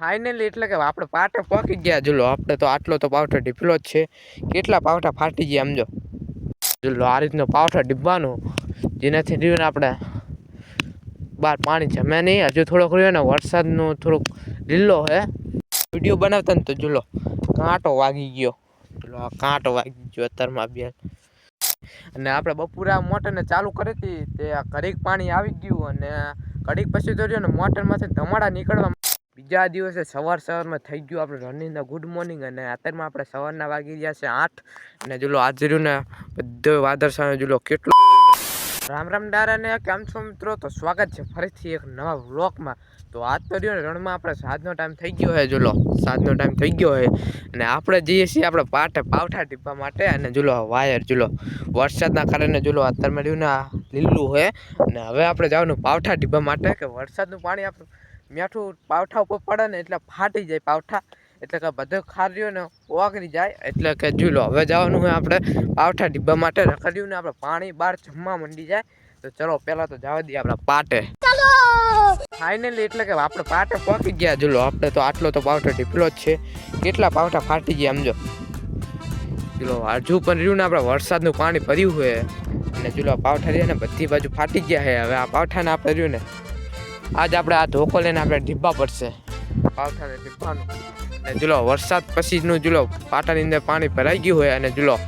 Finally એટલે કે આપણે પાટે પહોંચી ગયા. જુલો, આપણે તો આટલો તો પાવઠો ઢીપલો જ છે. કેટલા પાવઠા ફાટી ગયા સમજો જુલો, આ રીતનો પાવઠા ડીબવાનો જેનાથી રહ્યું આપણે બહાર પાણી જમે નહીં. હજુ થોડોક રહ્યો ને, વરસાદનો થોડોક લીલો હે. વીડિયો બનાવતા ને તો જુલો, કાંટો વાગી ગયો. જુલો, આ કાંટો વાગી ગયો અત્યારમાં બે અને આપણે બપોરા મોટરને ચાલુ કરી હતી. તે આ ઘડીક પાણી આવી ગયું અને ઘડીક પછી તો રહ્યો ને, મોટરમાંથી ધમાડા નીકળવા બીજા દિવસે સવાર સવારમાં થઈ ગયું આપણે રનિંગના ગુડ મોર્નિંગ અને અત્યારમાં આપણે સવારના વાગી ગયા છે આઠ. અને જુલો આજે ને બધો વાદળસાનો જુલો કેટલો રામ રામ ડારાને કેમ છો મિત્રો? તો સ્વાગત છે ફરીથી એક નવા વ્લોગમાં. તો આજ તો રહ્યો ને રણમાં આપણે સાંજનો ટાઈમ થઈ ગયો છે જુલો. સાંજનો ટાઈમ થઈ ગયો છે અને આપણે જઈએ છીએ આપણે પાટે પાવઠા ટીપવા માટે અને જુલો વાયર જુલો. વરસાદના કારણે જુલો અત્યારમાં રહ્યું ને લીલું છે અને હવે આપણે જવાનું પાવઠા ટીપવા માટે કે વરસાદનું પાણી આપણે મીઠું પાવઠા ઉપર પડે ને એટલે ફાટી જાય પાવઠા. એટલે કે બધો ખાર્યો ને ઓગળી જાય. એટલે કે જુલો હવે જવાનું હોય આપણે પાવઠા ડીબા માટે રખડ્યું ને આપણે પાણી બહાર જમવા મંડી જાય. તો ચલો, પહેલાં તો જવા દઈએ આપણે પાટે. ફાઇનલી એટલે કે આપણે પાટે પહોંચી ગયા. જુલો આપણે તો આટલો તો પાવઠો ઢીપલો જ છે. કેટલા પાવઠા ફાટી ગયા સમજો જુલો હજુ પણ રહ્યું ને આપણે વરસાદનું પાણી ભર્યું હોય અને જુલો પાવઠા રહ્યા ને બધી બાજુ ફાટી ગયા છે. હવે આ પાવઠાને આપણે રહ્યું ને આજ આપણે આ ધોકો લઈને આપણે ડિબ્બા પડશે પાવઠાને ઢીબાનું અને જુલો, વરસાદ પછીનું જુલો પાટાની અંદર પાણી ભરાઈ ગયું હોય અને જુલો,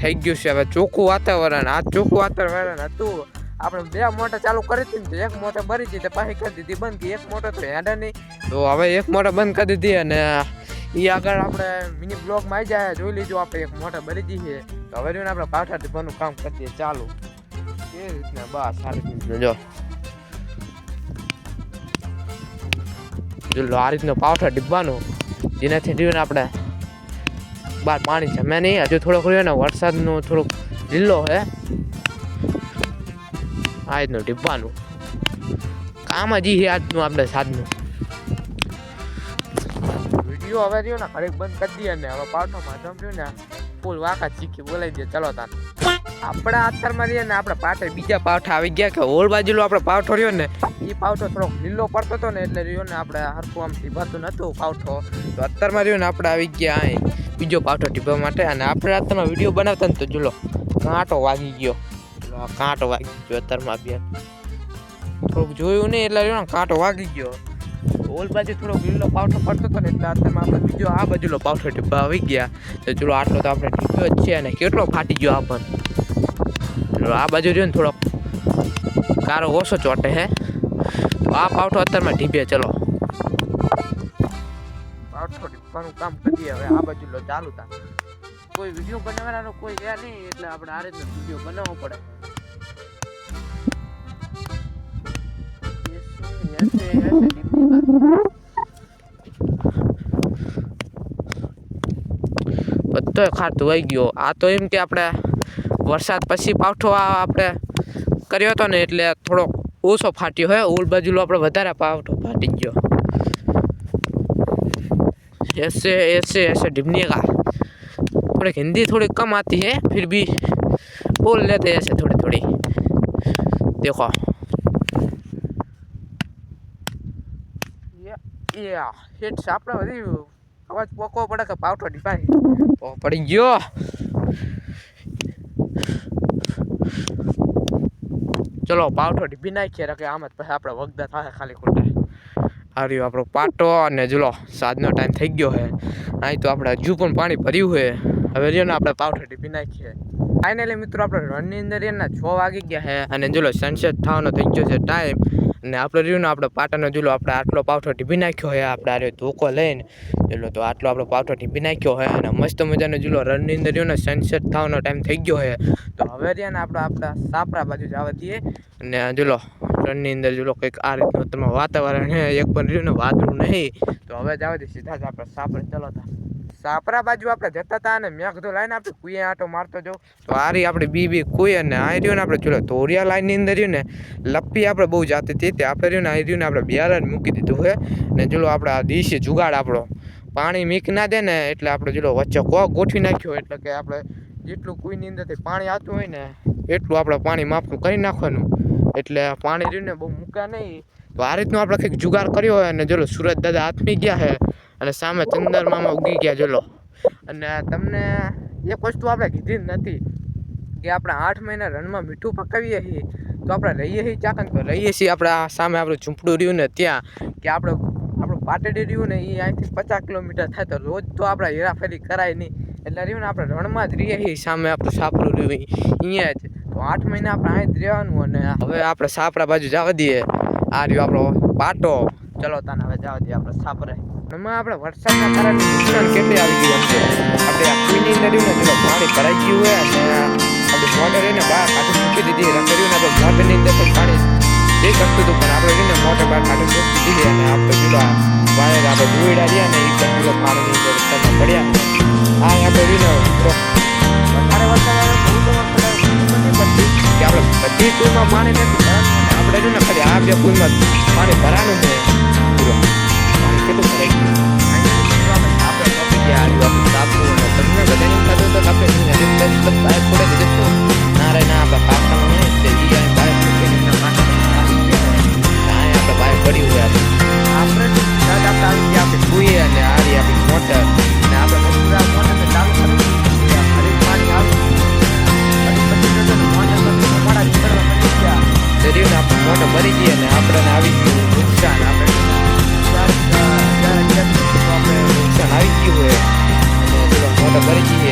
થઈ ગયું છે. હવે ચોખ્ખું વાતાવરણ, આ ચોખ્ખું વાતાવરણ હતું. આપણે બે મોટર ચાલુ કરી હતી એક મોટર ભરી હતી પાછી કરી દીધી, બંધ કે એક મોટર તો હેડે નહીં. તો હવે એક મોટર બંધ કરી દીધી અને એ આગળ આપણે મિની બ્લોકમાં આવી જાય. જોઈ લીધું આપણે એક મોટર ભરી દીધી તો હવે જોઈને આપણે પાવઠા ટીપાનું કામ કરીએ, ચાલુ. એ રીતના બસ, સારી જો. જો આ રીતનો પાવઠા ડીબવાનો જેનાથી રહ્યું ને આપણે બહાર પાણી જમે નહીં. હજુ થોડોક રહ્યો ને, વરસાદનો થોડોક લીલો હે. આ રીતનું ડીબવાનું કામ જ એ આજનું આપણે સાધનું વીડિયો હવે રહ્યો ને, ઘડીક બંધ કરી દઈએ ને, હવે પાવઠો માધમ રહ્યું ને. ફૂલ વાકા ચીખી બોલાવી દે, ચલો તાર. આપણા અત્યારમાં રહીએ ને આપણે પાટે બીજા પાવઠા આવી ગયા કે ઓલ બાજુનો આપણે પાવઠો રહ્યો ને, એ પાવઠો થોડોક લીલો પડતો હતો ને એટલે રહ્યો ને આપણે હરખું આમ ટીભાતું નહોતું પાવઠો. તો અત્યારમાં રહ્યો ને આપણે આવી ગયા અહીં, બીજો પાવઠો ટીપવા માટે અને આપણે અત્યારમાં વીડિયો બનાવતા ને તો જુલો કાંટો વાગી ગયો. કાંટો વાગી ગયો અત્યારમાં બે થોડુંક જોયું નહીં એટલે રહ્યો ને કાંટો વાગી ગયો. ઓલ બાજુ થોડો લીલો પાવઠો પડતો હતો ને એટલે અત્યારમાં આપણે બીજો આ બાજુનો પાવઠો ટીપવા આવી ગયા. તો ચલો આટલો તો આપણે ટીપ્યો જ છે અને કેટલો ફાટી ગયો આ પણ. આ બાજુ રહ્યો ને થોડોક કારો ઓછો ચોટે હે. તો આ પાવઠો અત્યારમાં ઢીબે, ચલો. પાવઠો ઢીબવાનું કામ કરીએ હવે આ બાજુ લો ચાલુ તા કોઈ વીડિયો બનાવવાનો કોઈ ગયા નહીં, એટલે આપણે આ રીતનો વીડિયો બનાવવો પડે. બધોય ખાતું વહી ગયો આ તો એમ કે આપણે વરસાદ પછી પાવઠો આ આપણે કર્યો હતો ને એટલે થોડોક ઓછો ફાટ્યો હોય ઓલ બાજુલો આપણે વધારે પાવઠો ફાટી ગયો ऐसे ऐसे ऐसे डिबने का थोड़ी हिंदी थोड़ी कम आती है फिर भी बोल लेते हैं ऐसे थोड़ी थोड़ी देखो ये આપણે બધી અવાજ પોકવો પડે કે પાવઠો ડીપાય પડી ગયો. ચલો, પાવઠો ડીપી નાખીએ કે આમ જ પછી આપણે વગદા થાય ખાલી ખોટા. આ આપણો પાટો, અને જુલો, સાંજનો ટાઈમ થઈ ગયો છે અહીં તો આપણે હજુ પણ પાણી ભર્યું છે હવે રહ્યો ને આપણે પાવઠો ડીપી નાખીએ. ફાઇનલી મિત્રો, આપણે રનની અંદર એના છ વાગી ગયા છે અને જુલો સનસેટ થવાનો થઈ ગયો છે ટાઈમ અને આપણે રહ્યું ને આપણે પાટાનો જુલો, આપણે આટલો પાવઠો ઢીબી નાખ્યો હોય આપણે આ ધોકો લઈને. જુલો તો આટલો આપણો પાવઠો ઢીબી નાખ્યો હોય અને મસ્ત મજાનો જુલો રનની અંદર રહ્યો ને સનસેટ થવાનો ટાઈમ થઈ ગયો છે તો હવે રહ્યા ને આપણે આપણા સાપરા બાજુ જવા દઈએ. અને જુલો રનની અંદર જુલો કંઈક આ રીતનું તમે વાતાવરણ હે એક પણ રહ્યું ને વાદળું નહીં. તો હવે જ દઈએ, સીધા જ આપણે સાપરે ચલો તા. સાપરા બાજુ આપણે જતા હતા અને મેં કીધું, લાઈને આપણે કુએ આટો મારતો જાઉં. તો આ આપણે બી બી કુએ અને આ રહ્યું ને આપણે ચલો ધોરિયા લાઈનની અંદર રહ્યું ને લપ્પી આપણે બહુ જાતી હતી, તે આપણે રહ્યું ને આ રહ્યું ને આપણે બિયારણ મૂકી દીધું છે ને ચલો આપણે આ દીશે જુગાડ આપણો. પાણી મીક ના દે ને, એટલે આપણે ચલો વચ્ચે કોક ગોઠવી નાખ્યો, એટલે કે આપણે જેટલું કુઈની અંદરથી પાણી આવતું હોય ને, એટલું આપણે પાણી માપનું કરી નાખવાનું. એટલે પાણી રહ્યું ને બહુ મૂક્યા નહીં. તો આ રીતનું આપણે કંઈક જુગાર કર્યો હોય અને ચલો સુરત દાદા આથમી ગયા છે અને સામે ચંદરમામાં ઉગી ગયા જોલો અને તમને એક વસ્તુ આપણે કીધી જ નથી, કે આપણે આઠ મહિના રણમાં મીઠું પકાવીએ છીએ, તો આપણે રહીએ છીએ ચાકન, તો રહીએ છીએ આપણે સામે આપણું ઝૂંપડું રહ્યું ને ત્યાં, કે આપણે, આપણું પાટડી રહ્યું ને એ અહીંથી પચાસ કિલોમીટર થાય, તો રોજ તો આપણે હેરાફેરી કરાય નહીં. એટલે રહ્યું ને આપણે રણમાં જ રહીએ છીએ, સામે આપણું સાપરું રહ્યું અહીંયા જ. તો આઠ મહિના આપણે અહીં જ રહેવાનું અને હવે આપણે સાપરા બાજુ જવા દઈએ. આ રહ્યો આપણો પાટો. ચલો તને, હવે જવા દઈએ આપણે સાપરે એમાં આપણે વરસાદના કારણે નુકસાન કેટલી આવી ગયું છે આપણે આ કુઈની અંદર જો પાણી ભરાઈ ગયું હોય અને આપણે મોટર એને બહાર કાઢી મૂકી દીધી. ને તો મોટરની અંદર પણ પાણી જઈ કરતું હતું પણ આપણે એને મોટર બહાર કાઢી મૂકી દીધી અને આપણે પેલો વાયર આપણે ધોઈડા રહ્યા ને એ પણ પેલો પાણીની અંદર વરસાદમાં પડ્યા. આ આપણે રહ્યું વધારે વરસાદ આવે આપણે બધી કુલમાં પાણી નથી આપણે ને ખાલી આ બે કુલમાં પાણી ભરાનું છે. ને ભરી ગઈ અને આપણને આવી ગયું નુકસાન આપણે. નુકસાન આવી ગયું હોય. અને મોટર ભરી ગઈ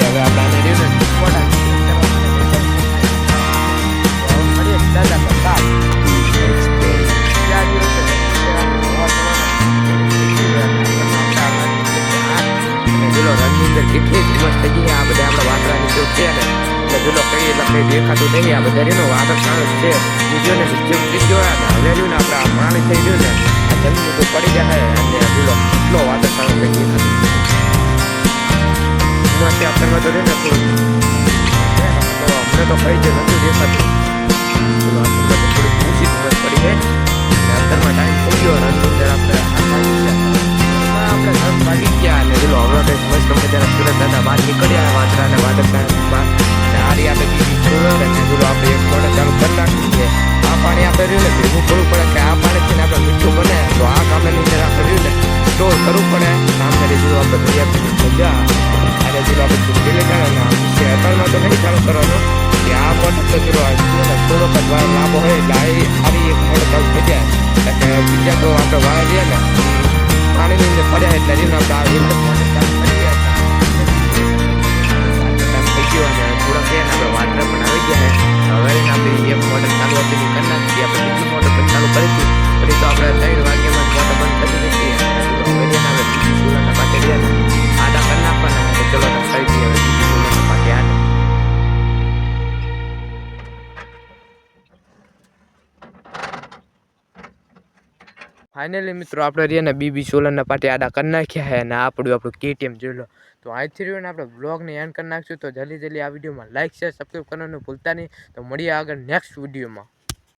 એટલે પેલો કઈ એટલે દેખાતું નહીં આ બધા રહ્યું ને વાદળ સામે છે બીજો ને બીજો ત્રીજો અને હવે રહ્યું ને આપણે પાણી થઈ ગયું ને આ જમીન ઉપર પડી જાય અને પેલો કેટલો વાદળ સામે કઈ દેખાતું એમાં ત્યાં આપણને તો રહ્યું ને થોડું અમને તો કઈ જ નતું દેખાતું થોડી ઊંચી પડી જાય અને અત્યારમાં ટાઈમ થઈ ગયો રનની અંદર આપણે ગયા અને પેલો હમણાં કંઈક મસ્ત મજાના સુરત દાદા બહાર નીકળ્યા વાંદરા અને વાદળ સાહેબ બહાર અને આ રહી આપણે બીજી પેલો આપણે એક મોડે ચાલુ કરી છે આ પાણી આપણે રહ્યું ને, ભેગું કરવું પડે કે આ પાણીથી આપણે મીઠું બને. તો આ કામની અંદર આપણે રહ્યું ને તો કરવું પડે. કામ કરી દીધું આપણે જેલો આપણે ને ચાલુ કરવાનું. કે આ મોટર તો એટલે આ આવી એક મોટર ચાલુ થઈ જાય. એટલે બીજા તો આપણે વાર રહીએ ને પાણીની અંદર પડ્યા એટલે રીને આપણે આ એક મોટર ચાલુ કરી ગયા ટાઈમ થઈ ગયો અને થોડાક છે ને આપણે પણ આવી ગયા હવે ફાઇનલી મિત્રો, આપણે રહ્યા ને બીબી સોલરના પાટી આડા કરી નાખ્યા છે અને આપણું આપણું કેટીએમ જોઈ લો. તો અહીંથી રહ્યું ને આપણે બ્લોગને એન્ડ કરી નાખશું. તો જલ્દી જલ્દી આ વિડીયોમાં લાઇક શેર સબસ્ક્રાઈબ કરવાનું ભૂલતા નહીં. તો મળીએ આગળ નેક્સ્ટ વિડીયોમાં.